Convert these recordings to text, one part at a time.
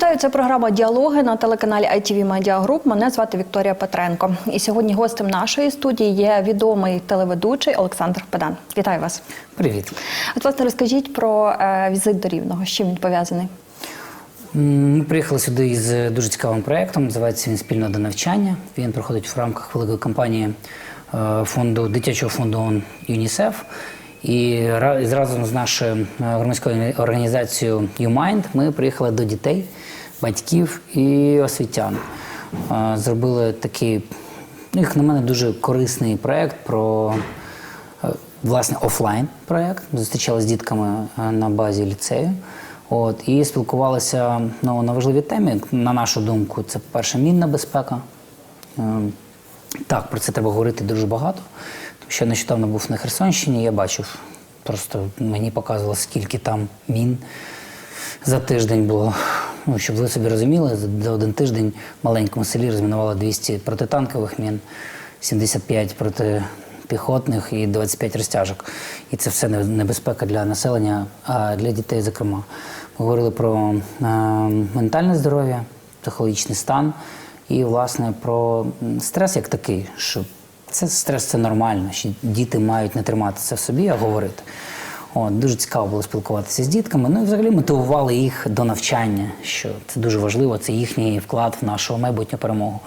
Вітаю, це програма Діалоги на телеканалі ITV Media Group. Мене звати Вікторія Петренко. І сьогодні гостем нашої студії є відомий телеведучий Олександр Педан. Вітаю вас. Привіт. От, власне, розкажіть про е, візит до Рівного. З чим він пов'язаний? Ми приїхали сюди із дуже цікавим проєктом. Називається він спільно до навчання. Він проходить в рамках великої кампанії е, фонду дитячого фонду ЮНІСЕФ. І ра- і разом з нашою е, громадською організацією YouMind ми приїхали до дітей, батьків і освітян. Е, Зробили такий, ну, як на мене, дуже корисний проєкт про е, власне офлайн проєкт. Зустрічалися з дітками е, на базі ліцею. От, і спілкувалися ну, на важливі темі. На нашу думку, це перша мінна безпека. Ем, Так, про це треба говорити дуже багато. Тому що нещодавно був на Херсонщині, я бачив, просто мені показувало, скільки там мін за тиждень було. Ну, щоб ви собі розуміли, за- один тиждень в маленькому селі розмінувало 200 протитанкових мін, 75 протипіхотних і 25 розтяжок. І це все небезпека для населення, а для дітей, зокрема. Ми говорили про е, ментальне здоров'я, психологічний стан і, власне, про стрес як такий, що це стрес це нормально, що діти мають не тримати це в собі, а говорити. От, дуже цікаво було спілкуватися з дітками. Ну і взагалі мотивували їх до навчання, що це дуже важливо, це їхній вклад в нашу майбутню перемогу.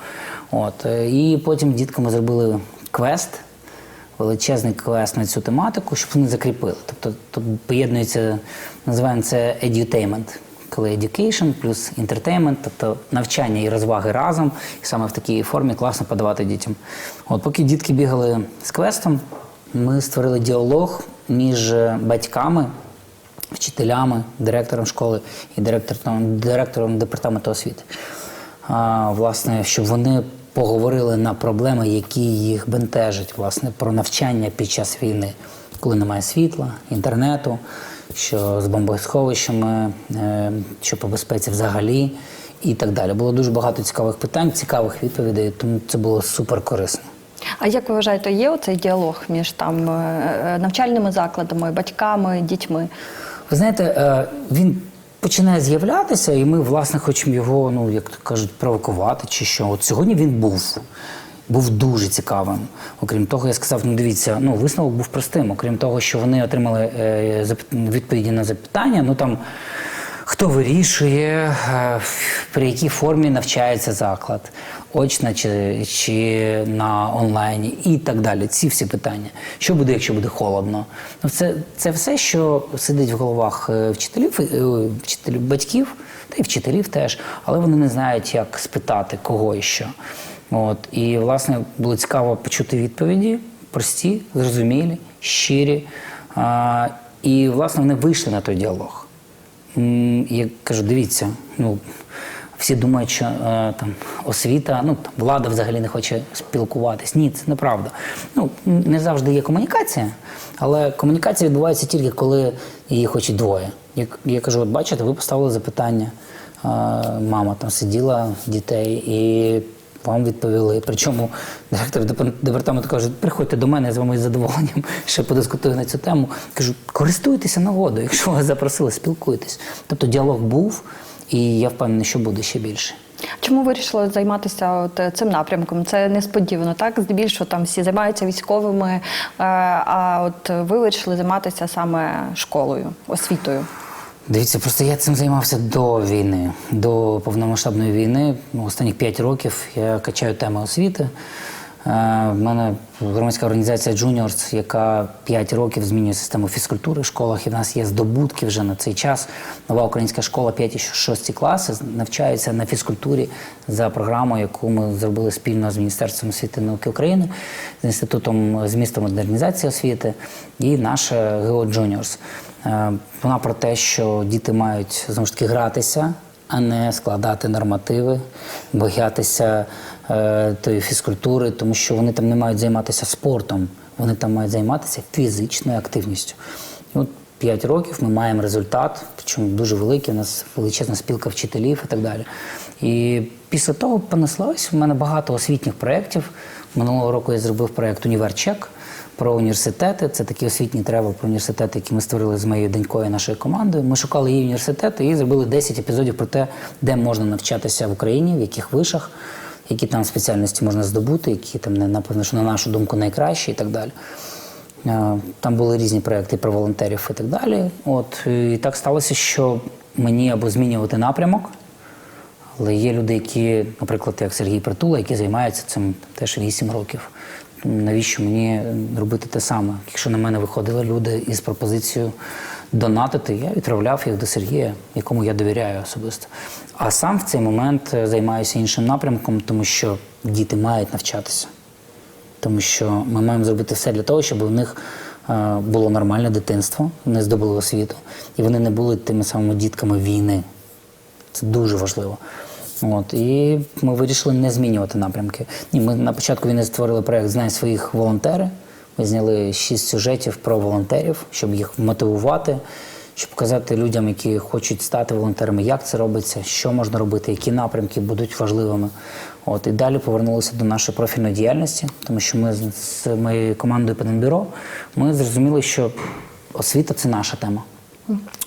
От, е, і потім дітками зробили квест, величезний квест на цю тематику, щоб вони закріпили. Тобто тут поєднується, називаємо це edutainment, коли education плюс entertainment, тобто навчання і розваги разом, і саме в такій формі класно подавати дітям. От поки дітки бігали з квестом, ми створили діалог між батьками, вчителями, директором школи і директором, директором департаменту освіти. А, власне, щоб вони поговорили на проблеми, які їх бентежать, власне, про навчання під час війни, коли немає світла, інтернету, що з бомбосховищами, е, що по безпеці взагалі і так далі. Було дуже багато цікавих питань, цікавих відповідей, тому це було супер корисно. А як ви вважаєте, є оцей діалог між там е, е, навчальними закладами, батьками, дітьми? Ви знаєте, е, він починає з'являтися, і ми, власне, хочемо його, ну як то кажуть, провокувати чи що. От сьогодні він був. Був дуже цікавим. Окрім того, я сказав: ну дивіться, ну висновок був простим. Окрім того, що вони отримали відповіді на запитання, ну там хто вирішує, е, при якій формі навчається заклад, очна чи, чи на онлайні, і так далі. Ці всі питання. Що буде, якщо буде холодно? Ну, це, це все, що сидить в головах е, вчителів, е, вчителів, батьків, та й вчителів теж, але вони не знають, як спитати кого і що. От і власне було цікаво почути відповіді, прості, зрозумілі, щирі. А, і власне вони вийшли на той діалог. Я кажу, дивіться, ну всі думають, що е, там освіта, ну там влада взагалі не хоче спілкуватись. Ні, це неправда. Ну не завжди є комунікація, але комунікація відбувається тільки коли її хочуть двоє. Я, я кажу, от бачите, ви поставили запитання. е, Мама там сиділа дітей і вам відповіли. Причому директор депа- департаменту каже, приходьте до мене, з вами з задоволенням ще подискутую на цю тему. Кажу, користуйтеся нагодою, якщо вас запросили, спілкуйтесь. Тобто діалог був, і я впевнений, що буде ще більше. Чому вирішили займатися от е, цим напрямком? Це несподівано, так? Здебільшого там всі займаються військовими, е, а от ви вирішили займатися саме школою, освітою. Дивіться, просто я цим займався до війни, до повномасштабної війни. Останніх 5 років я качаю теми освіти. Е, В мене громадська організація Juniors, яка 5 років змінює систему фізкультури в школах, і в нас є здобутки вже на цей час. Нова українська школа 5 і 6 класи навчаються на фізкультурі за програмою, яку ми зробили спільно з Міністерством освіти і науки України, з інститутом з міста модернізації освіти і наша ГО Juniors. Е, Вона про те, що діти мають знову ж таки гратися, а не складати нормативи, боятися е, тої фізкультури, тому що вони там не мають займатися спортом, вони там мають займатися фізичною активністю. І от 5 років ми маємо результат, причому дуже великий, у нас величезна спілка вчителів і так далі. І після того понеслось. У мене багато освітніх проєктів. Минулого року я зробив проєкт Універчек про університети. Це такий освітній тревел про університети, які ми створили з моєю донькою, нашою командою. Ми шукали її університети і зробили 10 епізодів про те, де можна навчатися в Україні, в яких вишах, які там спеціальності можна здобути, які там напевно, що на нашу думку найкращі і так далі. Е, Там були різні проекти про волонтерів і так далі. От і так сталося, що мені або змінювати напрямок. Але є люди, які, наприклад, як Сергій Притула, які займаються цим теж 8 років. Навіщо мені робити те саме? Якщо на мене виходили люди із пропозицією донатити, я відправляв їх до Сергія, якому я довіряю особисто. А сам в цей момент е, займаюся іншим напрямком, тому що діти мають навчатися. Тому що ми маємо зробити все для того, щоб у них е, було нормальне дитинство, вони здобули освіту, і вони не були тими самими дітками війни. Це дуже важливо. От, і ми вирішили не змінювати напрямки. Ні, ми на початку війни створили проект Знай своїх волонтери. Ми зняли шість сюжетів про волонтерів, щоб їх мотивувати, щоб показати людям, які хочуть стати волонтерами, як це робиться, що можна робити, які напрямки будуть важливими. От, і далі повернулися до нашої профільної діяльності, тому що ми з моєю командою Пенбюро ми зрозуміли, що освіта це наша тема,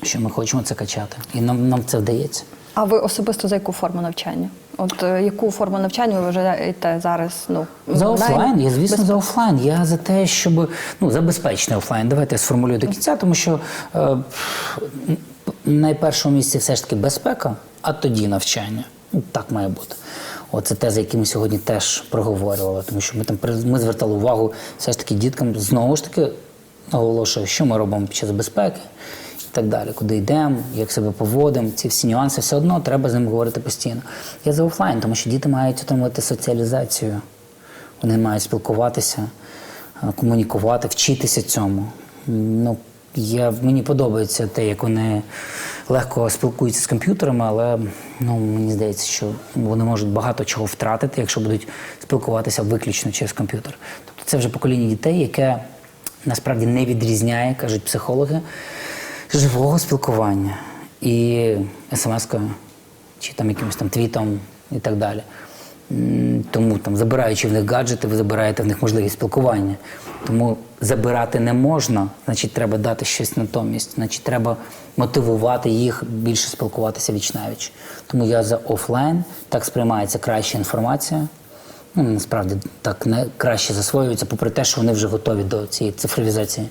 що ми хочемо це качати. І нам, нам це вдається. А ви особисто за яку форму навчання? От е, яку форму навчання ви вважаєте зараз? Ну За офлайн, я звісно за офлайн. Я за те, щоб ну за безпечний офлайн. Давайте я сформулюю до кінця, тому що е, на першому місці все ж таки безпека, а тоді навчання. Ну, так має бути. Оце те, за яким ми сьогодні теж проговорювали, тому що ми там ми звертали увагу все ж таки діткам знову ж таки наголошую, що ми робимо під час безпеки так далі, куди йдемо, як себе поводимо, ці всі нюанси, все одно треба з ними говорити постійно. Я за офлайн, тому що діти мають отримувати соціалізацію. Вони мають спілкуватися, е, комунікувати, вчитися цьому. Ну, я, мені подобається те, як вони легко спілкуються з комп'ютерами, але ну, мені здається, що вони можуть багато чого втратити, якщо будуть спілкуватися виключно через комп'ютер. Тобто це вже покоління дітей, яке насправді не відрізняє, кажуть психологи, живого спілкування і смс-кою, чи там якимось там твітом і так далі. Тому там, забираючи в них гаджети, ви забираєте в них можливість спілкування. Тому забирати не можна, значить, треба дати щось натомість. Значить, треба мотивувати їх більше спілкуватися віч навіч. Тому я за офлайн, так сприймається краща інформація. Ну, насправді так не краще засвоюється, попри те, що вони вже готові до цієї цифровізації.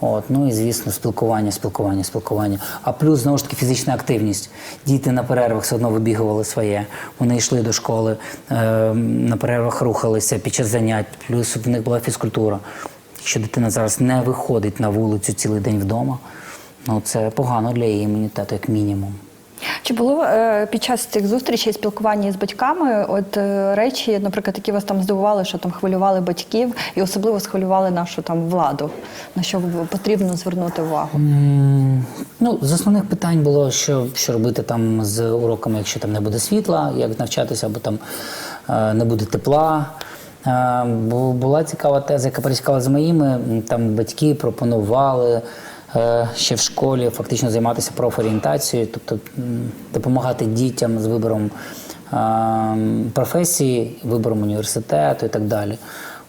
От, ну і звісно, спілкування, спілкування, спілкування. А плюс знову ж таки фізична активність. Діти на перервах все одно вибігували своє. Вони йшли до школи, е, на перервах рухалися під час занять, плюс в них була фізкультура. Якщо дитина зараз не виходить на вулицю цілий день вдома, ну це погано для її імунітету, як мінімум. Чи було е, під час цих зустрічей спілкування з батьками от е, речі, наприклад, які вас там здивували, що там хвилювали батьків, і особливо схвилювали нашу там владу, на що потрібно звернути увагу? М, Ну, з основних питань було, що, що робити там з уроками, якщо там не буде світла, як навчатися, або там е, не буде тепла. Була цікава теза, яка пересікала з моїми. Там батьки пропонували ще в школі фактично займатися профорієнтацією, тобто допомагати дітям з вибором е, професії, вибором університету і так далі.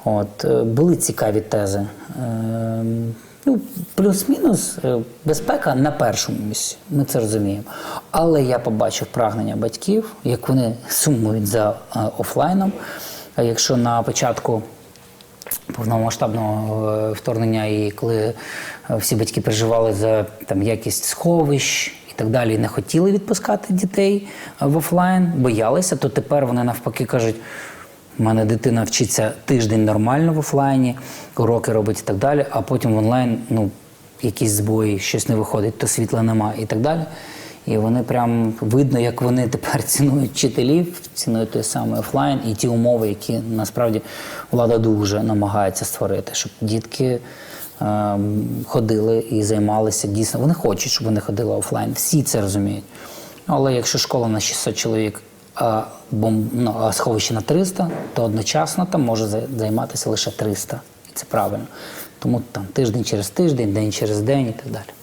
От, е, були цікаві тези. Е, Ну, плюс-мінус е, безпека на першому місці. Ми це розуміємо. Але я побачив прагнення батьків, як вони сумують за е, офлайном. Якщо на початку повномасштабного е, вторгнення, і коли е, всі батьки переживали за там якість сховищ і так далі, не хотіли відпускати дітей е, в офлайн, боялися, то тепер вони навпаки кажуть. У мене дитина вчиться тиждень нормально в офлайні, уроки робить і так далі, а потім в онлайн ну, якісь збої, щось не виходить, то світла нема і так далі. І вони прям видно, як вони тепер цінують вчителів, цінують той самий офлайн і ті умови, які насправді влада дуже намагається створити, щоб дітки е, ходили і займалися дійсно. Вони хочуть, щоб вони ходили офлайн. Всі це розуміють. Але якщо школа на 600 чоловік, а, бом, ну, а сховище на 300, то одночасно там може займатися лише 300. І це правильно. Тому там тиждень через тиждень, день через день і так далі.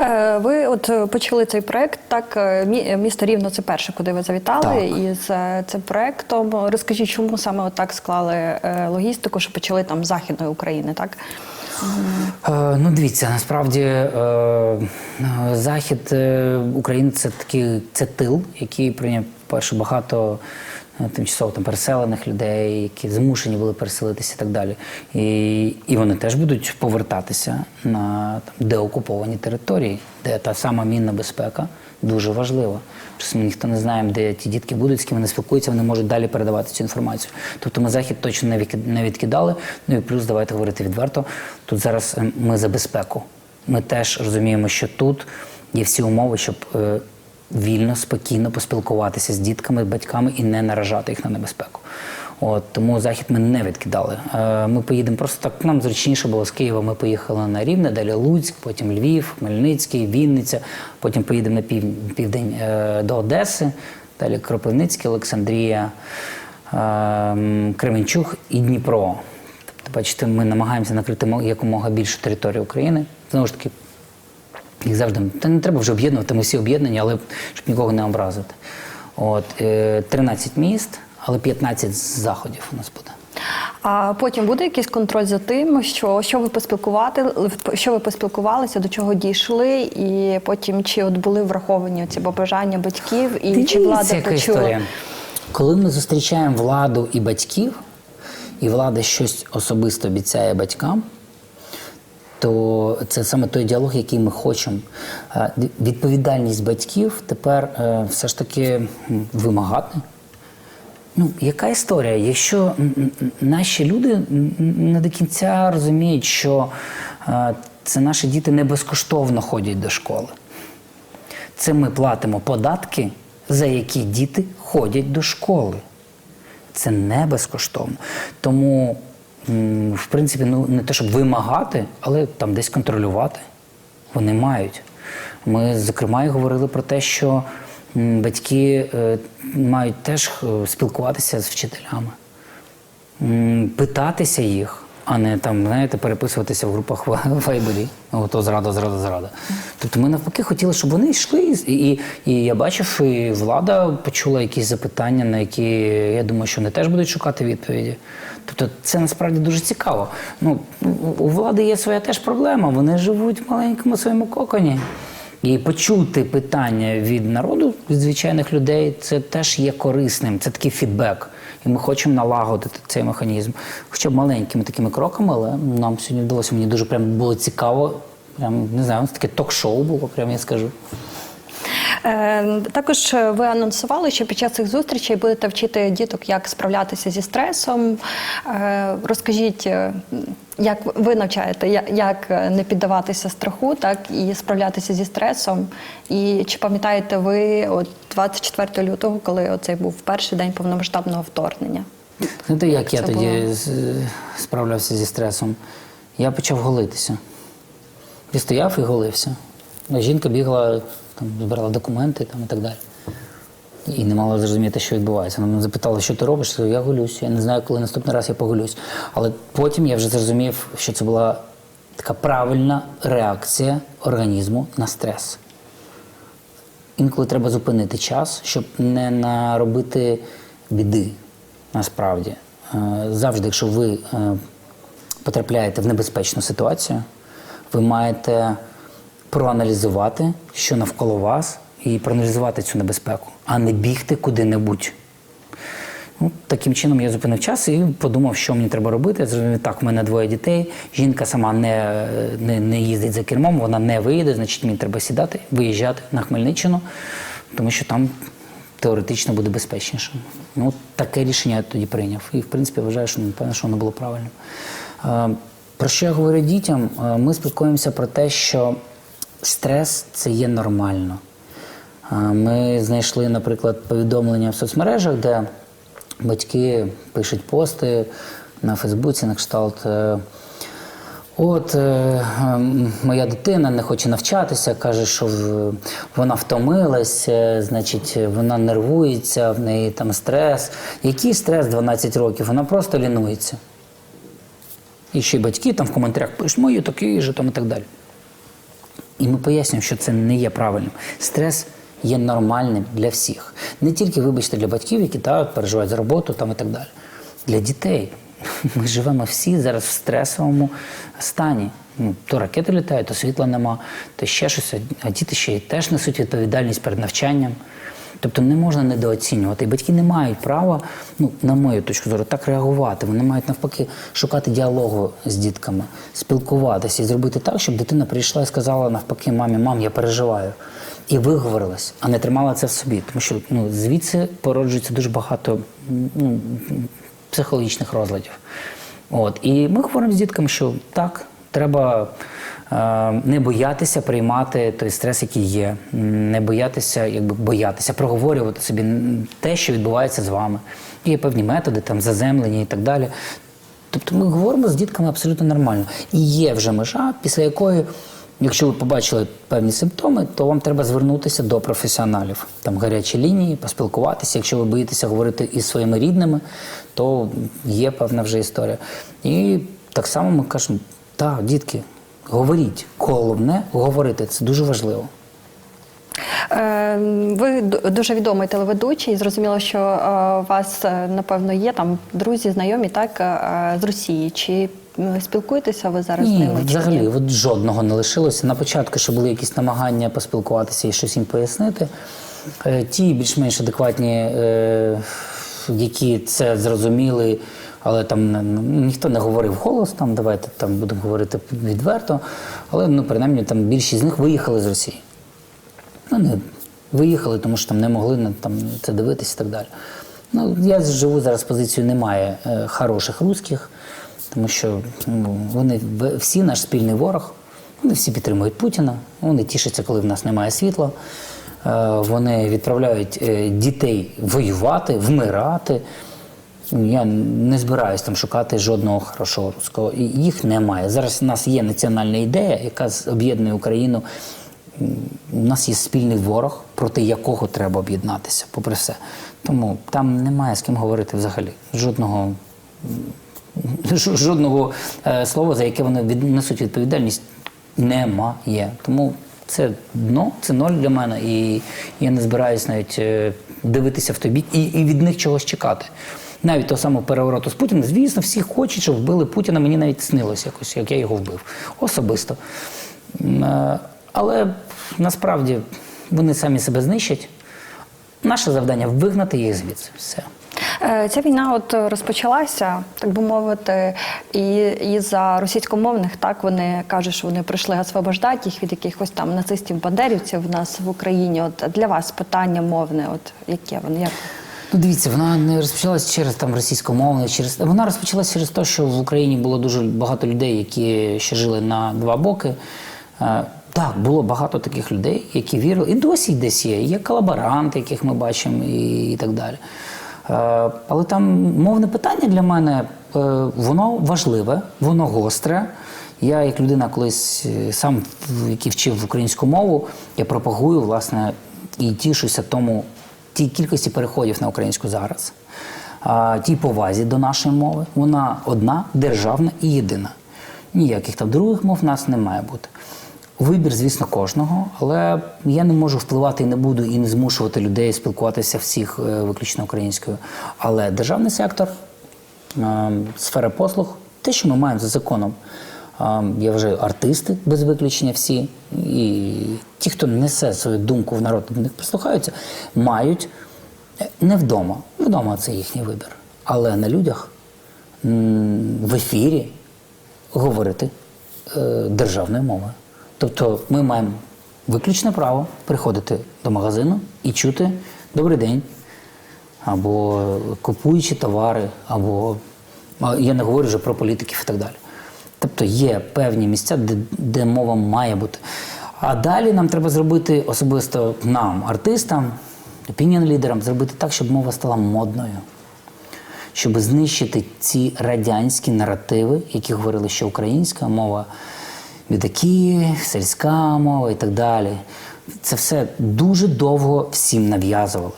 Е, Ви от е, почали цей проект. Так, е, місто Рівно це перше, куди ви завітали Так. із цим проектом. Розкажіть, чому саме от так склали логістику, що почали там з західної України, так? Ну, дивіться, насправді захід України це такий це тил, який прийняв перше багато тимчасово там переселених людей, які змушені були переселитися і так далі. І, і вони теж будуть повертатися на там, деокуповані території, де та сама мінна безпека дуже важлива. Просто ми ніхто не знає, де ті дітки будуть, з ким вони спілкуються, вони можуть далі передавати цю інформацію. Тобто ми захід точно не відкидали. Ну і плюс давайте говорити відверто. Тут зараз е, ми за безпеку. Ми теж розуміємо, що тут є всі умови, щоб е, вільно, спокійно поспілкуватися з дітками, батьками і не наражати їх на небезпеку. От тому захід ми не відкидали. Е, Ми поїдемо просто так. Нам зручніше було з Києва. Ми поїхали на Рівне, далі Луцьк, потім Львів, Хмельницький, Вінниця. Потім поїдемо на пів, південь е, до Одеси, далі Кропивницький, Олександрія, е, Кременчуг і Дніпро. Тобто, бачите, ми намагаємося накрити мо- якомога більшу територію України. Знову ж таки, їх завжди та не треба вже об'єднувати, ми всі об'єднані, але щоб нікого не образити. От е, 13 міст, але 15 заходів у нас буде. А потім буде якийсь контроль за тим, що, що ви поспілкувати, що ви поспілкувалися, до чого дійшли, і потім чи от були враховані ці побажання батьків, і чи влада почула. історія. Коли ми зустрічаємо владу і батьків, і влада щось особисто обіцяє батькам, то це саме той діалог, який ми хочемо. Відповідальність батьків тепер е, все ж таки вимагати. Ну, яка історія? Якщо наші люди не до кінця розуміють, що е, це наші діти не безкоштовно ходять до школи. Це ми платимо податки, за які діти ходять до школи. Це не безкоштовно. Тому, в принципі, ну не те, щоб вимагати, але там десь контролювати. Вони мають. Ми, зокрема, і говорили про те, що батьки е, мають теж е, спілкуватися з вчителями, питатися їх, а не там, знаєте, переписуватися в групах в Вайбері. Ото зрада, зрада, зрада. Тобто ми навпаки хотіли, щоб вони йшли. І, і, і я бачив, і влада почула якісь запитання, на які я думаю, що вони теж будуть шукати відповіді. Тобто це насправді дуже цікаво. Ну, у- влади є своя теж проблема. Вони живуть в маленькому своєму коконі. І почути питання від народу, від звичайних людей, це теж є корисним. Це такий фідбек. І ми хочемо налагодити цей механізм. Хоча б маленькими такими кроками, але нам сьогодні вдалося. Мені дуже прям було цікаво. Прям не знаю, таке ток-шоу було, прям я скажу. Е, Також ви анонсували, що під час цих зустрічей будете вчити діток, як справлятися зі стресом. Е, Розкажіть, е, як ви навчаєте, як не піддаватися страху, так і справлятися зі стресом. І чи пам'ятаєте ви от 24 лютого, коли оцей був перший день повномасштабного вторгнення? Знаєте, як я Це тоді було? з- справлявся зі стресом? Я почав голитися. Я стояв і голився. А Жінка бігла, там, збирала документи там, і так далі. І не мала зрозуміти, що відбувається. Вона мене запитала, що ти робиш? Я голюсь. Я не знаю, коли наступний раз я поголюсь. Але потім я вже зрозумів, що це була така правильна реакція організму на стрес. Інколи треба зупинити час, щоб не наробити біди. Насправді, Е, завжди, якщо ви е, потрапляєте в небезпечну ситуацію, ви маєте проаналізувати, що навколо вас, і проаналізувати цю небезпеку, а не бігти куди-небудь. Ну, таким чином я зупинив час і подумав, що мені треба робити. Я зрозумів, так, у мене двоє дітей. Жінка сама не, не, не їздить за кермом, вона не виїде, значить мені треба сідати, виїжджати на Хмельниччину, тому що там теоретично буде безпечніше. Ну, таке рішення я тоді прийняв. І, в принципі, вважаю, що напевно, що воно було правильним. Е, Про що я говорю дітям? Е, Ми спілкуємося про те, що стрес це є нормально. Ми знайшли, наприклад, повідомлення в соцмережах, де батьки пишуть пости на Фейсбуці на кшталт. е, От е, моя дитина не хоче навчатися, каже, що вона втомилась, е, значить, вона нервується, в неї там стрес. Який стрес 12 років? Вона просто лінується. І ще й батьки там в коментарях пишуть, мої такий же там і так далі. І ми пояснюємо, що це не є правильним. Стрес є нормальним для всіх. Не тільки, вибачте, для батьків, які так, переживають за роботу там, і так далі. Для дітей. Ми живемо всі зараз в стресовому стані. Ну, то ракети літають, то світла нема, то ще щось, а діти ще й теж несуть відповідальність перед навчанням. Тобто не можна недооцінювати. І батьки не мають права, ну, на мою точку зору, так реагувати. Вони мають навпаки шукати діалогу з дітками, спілкуватися і зробити так, щоб дитина прийшла і сказала навпаки мамі, мам, я переживаю. І виговорилась, а не тримала це в собі. Тому що ну, звідси породжується дуже багато ну, психологічних розладів. От. І ми говоримо з дітками, що так, треба не боятися приймати той стрес, який є, не боятися, якби боятися, проговорювати собі те, що відбувається з вами. Є певні методи, там заземлення і так далі. Тобто ми говоримо з дітками абсолютно нормально. І є вже межа, після якої, якщо ви побачили певні симптоми, то вам треба звернутися до професіоналів. Там гарячі лінії, поспілкуватися. Якщо ви боїтеся говорити із своїми рідними, то є певна вже історія. І так само ми кажемо: так, дітки, говоріть. Головне говорити. Це дуже важливо. Е, Ви дуже відомий телеведучий. Зрозуміло, що е, у вас, е, напевно, є там друзі, знайомі, так, з Росії. Чи спілкуєтеся ви зараз з Ні, ними? взагалі, от жодного не лишилося. На початку ще були якісь намагання поспілкуватися і щось їм пояснити. Ті більш-менш адекватні, які це зрозуміли, але там ну, ніхто не говорив голос, там давайте там будемо говорити відверто. Але ну, принаймні там більшість з них виїхали з Росії. Вони виїхали, тому що там не могли там це дивитися і так далі. Ну, я живу зараз з позицією немає е, хороших русських, тому що ну, вони всі наш спільний ворог, вони всі підтримують Путіна, вони тішаться, коли в нас немає світла. Е, вони відправляють е, дітей воювати, вмирати. Я не збираюсь там шукати жодного хорошого русского. І Їх немає. Зараз у нас є національна ідея, яка об'єднує Україну. У нас є спільний ворог, проти якого треба об'єднатися, попри все. Тому там немає з ким говорити взагалі. Жодного, жодного е, слова, за яке вони від- несуть відповідальність, немає. Тому це дно, це ноль для мене. І я не збираюсь навіть е, дивитися в той бік і, і від них чогось чекати. Навіть того самого перевороту з Путіним, звісно, всі хочуть, щоб вбили Путіна. Мені навіть снилось якось, як я його вбив. Особисто. Е, Але насправді вони самі себе знищать. Наше завдання вигнати їх звідси. Все. Е, Ця війна от розпочалася, так би мовити, і, і за російськомовних так вони кажуть, що вони прийшли освобождати їх від якихось там нацистів, бандерівців в нас в Україні. От для вас питання мовне, от яке воно як Ну, дивіться, вона не розпочалась через там російськомовне, через вона розпочалась через те, що в Україні було дуже багато людей, які ще жили на два боки. Е, так, було багато таких людей, які вірили, і досі десь є. Є колаборанти, яких ми бачимо, і, і так далі. Е, але там мовне питання для мене е, воно важливе, воно гостре. Я, як людина, колись сам, який вчив українську мову, я пропагую власне і тішуся тому тій кількості переходів на українську зараз, тій повазі до нашої мови. Вона одна, державна і єдина. Ніяких там других мов в нас не має бути. Вибір, звісно, кожного, але я не можу впливати і не буду і не змушувати людей спілкуватися всіх е, виключно українською. Але державний сектор, е, сфера послуг, те, що ми маємо за законом. Є вже артисти без виключення всі, і ті, хто несе свою думку в народ, до них прислухаються, мають е, не вдома. Вдома це їхній вибір. Але на людях в ефірі говорити е, державною мовою. Тобто ми маємо виключне право приходити до магазину і чути добрий день, або купуючи товари, або я не говорю вже про політиків і так далі. Тобто є певні місця, де, де мова має бути. А далі нам треба зробити особисто нам, артистам, опініон лідерам, зробити так, щоб мова стала модною щоб знищити ці радянські наративи, які говорили, що українська мова бідаки, сільська мова і так далі. Це все дуже довго всім нав'язували.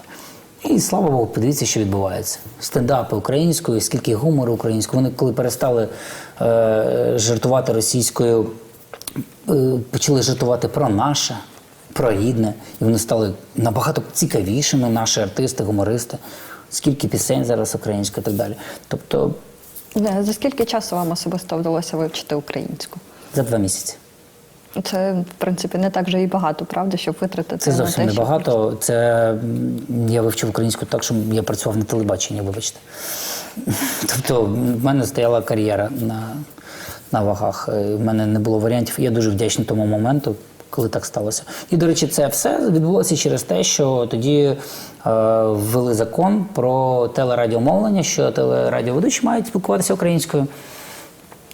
І слава Богу, подивіться, що відбувається. Стендапи українською, скільки гумору українською. Вони коли перестали е, жартувати російською е, почали жартувати про наше, про рідне, і вони стали набагато цікавішими, наші артисти, гумористи. Скільки пісень зараз українською і так далі. Тобто За скільки часу вам особисто вдалося вивчити українську? за два місяці. Це, в принципі, не так вже і багато, правда, щоб витратити Це на зовсім те, щоб небагато. Це я вивчив українську так, що я працював на телебаченні, вибачте. Тобто, в мене стояла кар'єра на, на вагах. Е, В мене не було варіантів. Я дуже вдячний тому моменту, коли так сталося. І, до речі, це все відбулося через те, що тоді е, ввели закон про телерадіомовлення, що телерадіоведучі мають спілкуватися українською.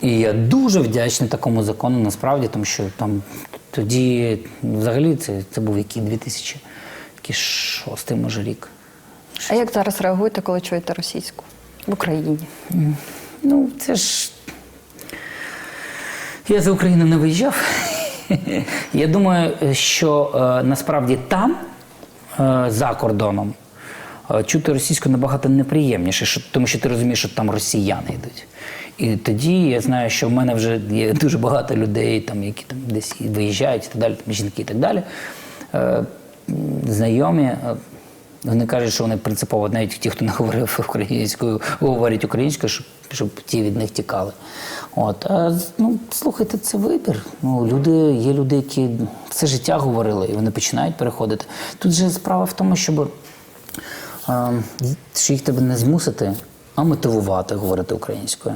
І я дуже вдячний такому закону насправді, тому що там тоді взагалі це, це був який 2006 може рік. А як зараз реагуєте, коли чуєте російську в Україні? Ну, це ж. Я за Україну не виїжджав. Я думаю, що е, насправді там, е, за кордоном, е, чути російську набагато неприємніше, що, тому що ти розумієш, що там росіяни йдуть. І тоді я знаю, що в мене вже є дуже багато людей, там, які там десь виїжджають і так далі, там, жінки і так далі. Е, знайомі. е, вони кажуть, що вони принципово, навіть ті, хто не говорив українською, говорять українською, щоб, щоб ті від них тікали. От, а, ну, слухайте, це вибір. Ну, люди, є люди, які все життя говорили, і вони починають переходити. Тут же справа в тому, щоб а, що їх тебе не змусити, а мотивувати говорити українською.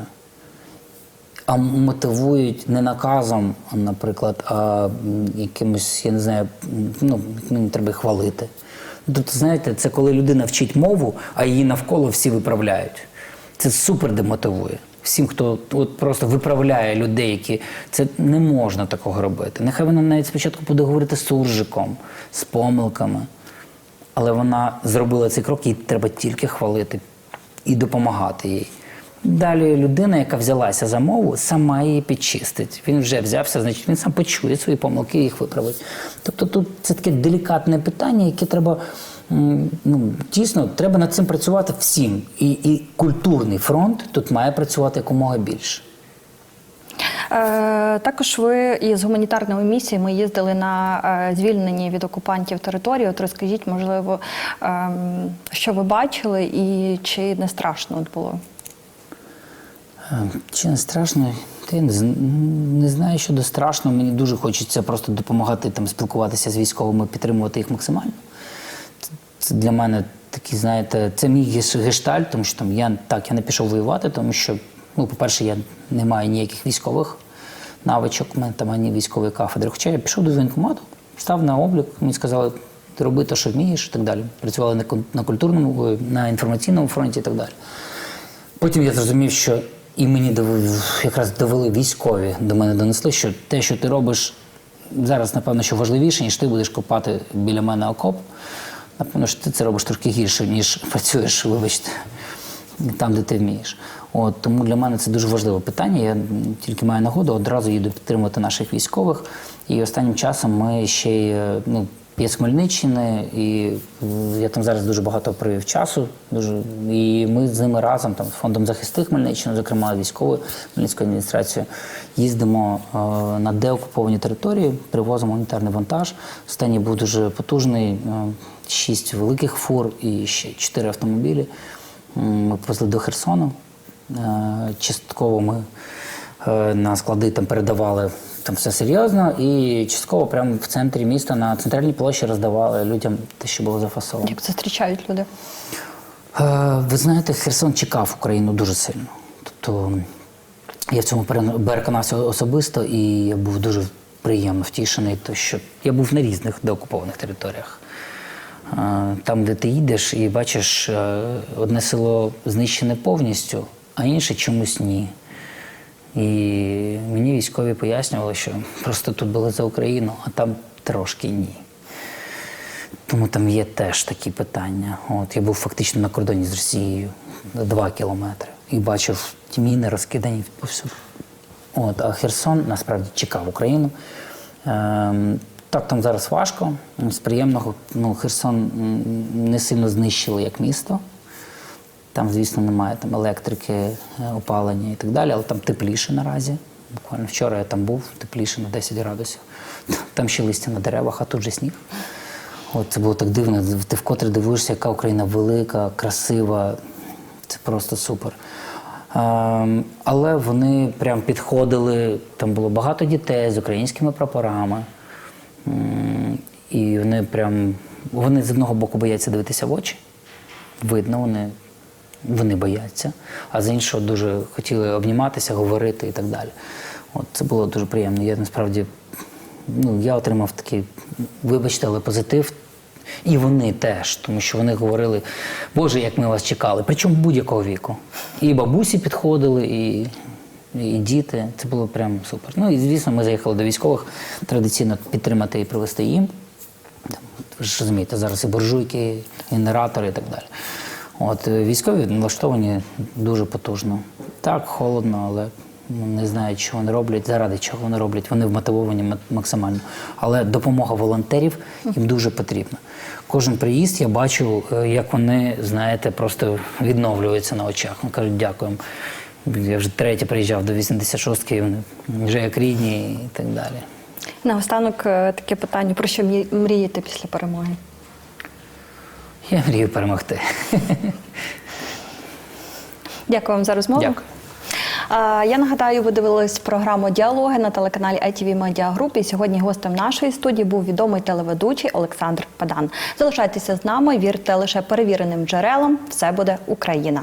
А мотивують не наказом, наприклад, а якимось, я не знаю, ну, мені треба хвалити. Ну, Тобто, знаєте, це коли людина вчить мову, а її навколо всі виправляють. Це супер демотивує. Всім, хто от просто виправляє людей, які це не можна такого робити. Нехай вона навіть спочатку буде говорити з суржиком, з помилками. Але вона зробила цей крок, їй треба тільки хвалити і допомагати їй. Далі людина, яка взялася за мову, сама її підчистить. Він вже взявся, значить він сам почує свої помилки і їх виправить. Тобто тут це таке делікатне питання, яке треба ну, дійсно треба над цим працювати всім. І, і культурний фронт тут має працювати якомога більше. Е, також ви із гуманітарними місіями їздили на е, звільнені від окупантів території. От розкажіть, можливо, ем, що ви бачили і чи не страшно було? Чи не страшно? Я не, знаю, що до страшного. Мені дуже хочеться просто допомагати там спілкуватися з військовими, підтримувати їх максимально. Це- для мене такий, знаєте, це мій гештальт, тому що там я так я не пішов воювати, тому що, ну, по-перше, я не маю ніяких військових навичок, у мене там ані військової кафедри. Хоча я пішов до воєнкомату, став на облік, мені сказали, ти роби те, що вмієш, і так далі. Працювали на, культурному, на інформаційному фронті і так далі. Потім я зрозумів, що і мені якраз довели військові до мене донесли, що те, що ти робиш зараз, напевно, що важливіше, ніж ти будеш копати біля мене окоп. Напевно, що ти це робиш трошки гірше, ніж працюєш, вибачте, там, де ти вмієш. От, тому для мене це дуже важливе питання. Я тільки маю нагоду, одразу їду підтримувати наших військових. І останнім часом ми ще й е, ну, з Хмельниччини, і я там зараз дуже багато провів часу. Дуже, і ми з ними разом, там, з фондом захисти Хмельниччини, зокрема військовою Хмельницькою адміністрацією, їздимо е, на деокуповані території, привозимо гуманітарний вантаж. Останній був дуже потужний, е, шість великих фур і ще чотири автомобілі. Ми повезли до Херсону. Е, Частково ми на склади там передавали там все серйозно, і частково прямо в центрі міста на центральній площі роздавали людям те, що було зафасовано. Як зустрічають люди? Е, Ви знаєте, Херсон чекав Україну дуже сильно. Тобто я в цьому переконався особисто, і я був дуже приємно втішений, то що я був на різних деокупованих територіях. Е, Там, де ти їдеш і бачиш, е, одне село знищене повністю, а інше чомусь ні. І мені військові пояснювали, що просто тут були за Україну, а там трошки ні. Тому там є теж такі питання. От я був фактично на кордоні з Росією два кілометри і бачив ті міни розкидані повсюди. От, а Херсон насправді чекав Україну. Ем, так, там зараз важко. З приємного, ну, Херсон не сильно знищили як місто. Там, звісно, немає там електрики, е, опалення і так далі, але там тепліше наразі. Буквально вчора я там був, тепліше на 10 градусів. Там ще листя на деревах, а тут же сніг. От це було так дивно. Ти вкотре дивишся, яка Україна велика, красива. Це просто супер. Ем, але вони прям підходили. Там було багато дітей з українськими прапорами. І вони прям вони з одного боку бояться дивитися в очі. Видно, вони, вони бояться, а з іншого дуже хотіли обніматися, говорити і так далі. От це було дуже приємно. Я насправді ну, я отримав такий, вибачте, але позитив. І вони теж, тому що вони говорили, Боже, як ми вас чекали. Причому будь-якого віку. І бабусі підходили, і, і діти. Це було прям супер. Ну і звісно, ми заїхали до військових традиційно підтримати і привезти їм. Ви ж розумієте, зараз і буржуйки, генератори і так далі. От е, військові налаштовані дуже потужно. Так, холодно, але не знають, що вони роблять, заради чого вони роблять. Вони вмотивовані максимально. Але допомога волонтерів їм дуже потрібна. Кожен приїзд я бачу, е, як вони, знаєте, просто відновлюються на очах. Вони кажуть, дякуємо. Я вже третє приїжджав до 86-ки, вже як рідні і так далі. Наостанок е, таке питання: про що мрієте після перемоги? Я мрію перемогти. Дякую вам за розмову. Дякую. Я нагадаю, ви дивились програму Діалоги на телеканалі ITV Media Group. І сьогодні гостем нашої студії був відомий телеведучий Олександр Падан. Залишайтеся з нами, вірте лише перевіреним джерелам. Все буде Україна.